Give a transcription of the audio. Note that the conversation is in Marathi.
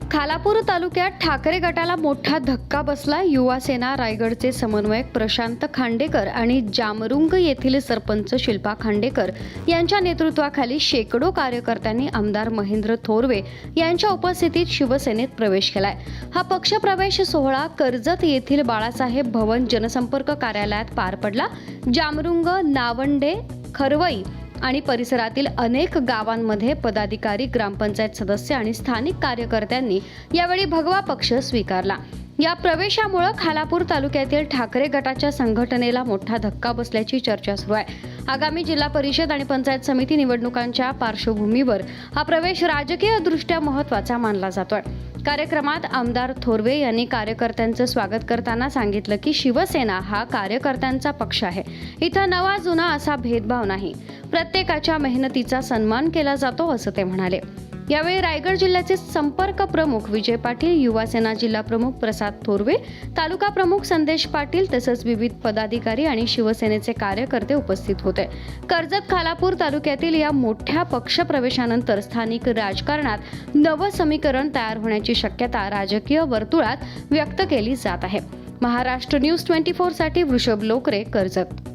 खालापूर तालुक्यात ठाकरे गटाला मोठा धक्का बसला. युवा सेना रायगडचे समन्वयक प्रशांत खांडेकर आणि जामरुंग येथील सरपंच शिल्पा खांडेकर यांच्या नेतृत्वाखाली शेकडो कार्यकर्त्यांनी आमदार महेंद्र थोरवे यांच्या उपस्थितीत शिवसेनेत प्रवेश केलाय. हा पक्षप्रवेश सोहळा कर्जत येथील बाळासाहेब भवन जनसंपर्क कार्यालयात पार पडला. जामरुंग नावंडे खरवई आणि परिसरातील अनेक गावांमध्ये पदाधिकारी ग्रामपंचायत सदस्य आणि स्थानिक कार्यकर्त्यांनी यावेळी भगवा पक्ष स्वीकारला. या प्रवेशामुळे खालापूर तालुक्यातील ठाकरे गटाच्या संघटनेला मोठा धक्का बसल्याची चर्चा सुरू आहे. आगामी जिल्हा परिषद आणि पंचायत समिती निवडणुकांच्या पार्श्वभूमीवर हा प्रवेश राजकीयदृष्ट्या महत्त्वाचा मानला जातोय. कार्यक्रमात आमदार थोरवे यांनी कार्यकर्त्यांचं स्वागत करताना सांगितलं की शिवसेना हा कार्यकर्त्यांचा पक्ष आहे. इथं नवा जुना असा भेदभाव नाही. प्रत्येकाच्या मेहनतीचा सन्मान केला जातो असं ते म्हणाले. यावेळी रायगड जिल्ह्याचे संपर्क प्रमुख विजय पाटील युवासेना जिल्हा प्रमुख प्रसाद थोरवे तालुका प्रमुख संदेश पाटील तसंच विविध पदाधिकारी आणि शिवसेनेचे कार्यकर्ते उपस्थित होते. कर्जत खालापूर तालुक्यातील या मोठ्या पक्षप्रवेशानंतर स्थानिक राजकारणात नवं समीकरण तयार होण्याची शक्यता राजकीय वर्तुळात व्यक्त केली जात आहे. महाराष्ट्र न्यूज ट्वेंटी साठी वृषभ लोकरे कर्जत.